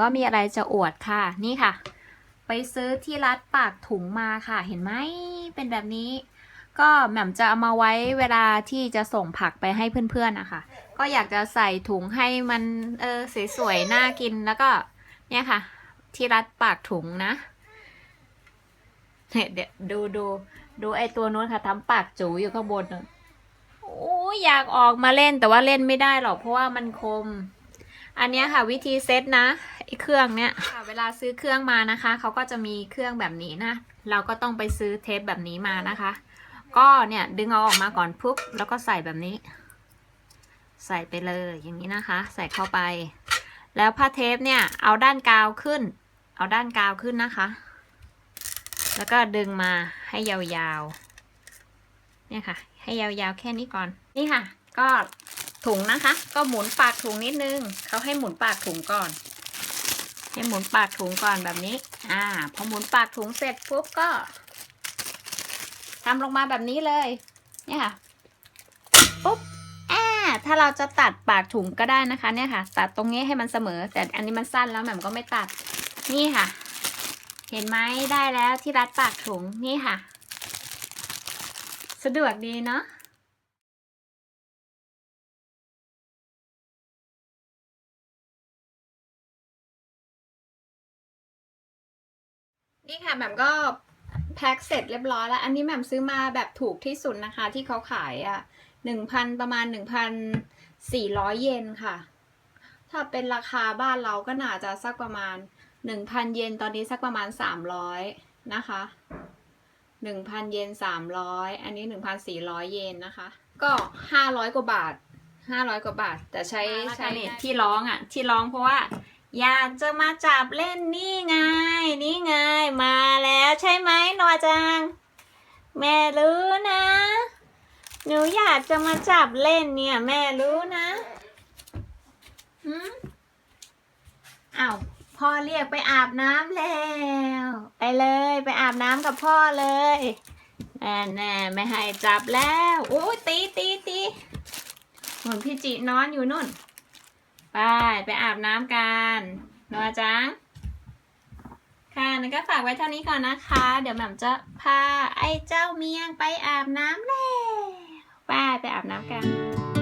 ก็มีอะไรจะอวดค่ะ นี่ค่ะ ไปซื้อที่รัดปากถุงมาค่ะ เห็นไหมเป็นแบบนี้ ก็แหม่มจะเอามาไว้เวลาที่จะส่งผักไปให้เพื่อนๆนะคะก็อยากจะใส่ถุงให้มันเออสวยๆน่ากินแล้วก็เนี่ยค่ะ ที่รัดปากถุงนะเนี่ยเดี๋ยวดูดูดูไอตัวนู้นค่ะทำปากจูอยู่ข้างบนโอ้อยากออกมาเล่นแต่ว่าเล่นไม่ได้หรอกเพราะว่ามันคม อันนี้ค่ะวิธีเซตนะไอเครื่องเนี้ยค่ะเวลาซื้อเครื่องมานะคะเขาก็จะมีเครื่องแบบนี้นะ เราก็ต้องไปซื้อเทปแบบนี้มานะคะ ก็เนี่ยดึงเอาออกมาก่อนปุ๊บแล้วก็ใส่แบบนี้ ใส่ไปเลยอย่างนี้นะคะ ใส่เข้าไป แล้วผ้าเทปเนี่ยเอาด้านกาวขึ้น เอาด้านกาวขึ้นนะคะ แล้วก็ดึงมาให้ยาวๆเนี่ยค่ะ ให้ยาวๆแค่นี้ก่อนนี่ค่ะ ก็ ถุงนะคะ ก็หมุนปากถุงนิดนึงเขาให้หมุนปากถุงก่อน ให้หมุนปากถุงก่อนแบบนี้ อ่า พอหมุนปากถุงเสร็จปุ๊บก็ทำลงมาแบบนี้เลย เนี่ยค่ะปุ๊บอ่าถ้าเราจะตัดปากถุงก็ได้นะคะ เนี่ยค่ะ ตัดตรงนี้ให้มันเสมอ แต่อันนี้มันสั้นแล้วแหม่มก็ไม่ตัด นี่ค่ะ เห็นไหมได้แล้วที่รัดปากถุงนี่ค่ะ สะดวกดีเนาะ นี่ค่ะแหม่มก็แพ็คเสร็จเรียบร้อยแล้ว อันนี้แหม่มซื้อมาแบบถูกที่สุดนะคะ ที่เขาขายอะหนึ่งพันประมาณหนึ่งพันสี่ร้อยเยนค่ะ ถ้าเป็นราคาบ้านเราก็น่าจะสักประมาณหนึ่งพันเยนตอนนี้สักประมาณสามร้อยนะคะหนึ่งพันเยนสามร้อยอันนี้หนึ่งพันสี่ร้อยเยนนะคะ ก็ห้าร้อยกว่าบาทห้าร้อยกว่าบาท แต่ใช้ใช้ที่ร้องอะ ที่ร้องเพราะว่า อยากจะมาจับเล่นนี่ไง นี่ไง มาแล้วใช่ไหมนอจัง แม่รู้นะ หนูอยากจะมาจับเล่นเนี่ย แม่รู้นะหืมอ้าวพ่อเรียกไปอาบน้ำแล้ว ไปเลยไปอาบน้ำกับพ่อเลยแน่แน่ไม่ให้จับแล้วโอ้ยตีตีตีเหมือนพี่จินอนอยู่นู่น ไป ไปอาบน้ำกันนัวจัง ค่ะนั่นก็ฝากไว้เท่านี้ก่อนนะคะ เดี๋ยวแหม่มจะพาไอ้เจ้าเมียงไปอาบน้ำแล้วไปไปอาบน้ำกัน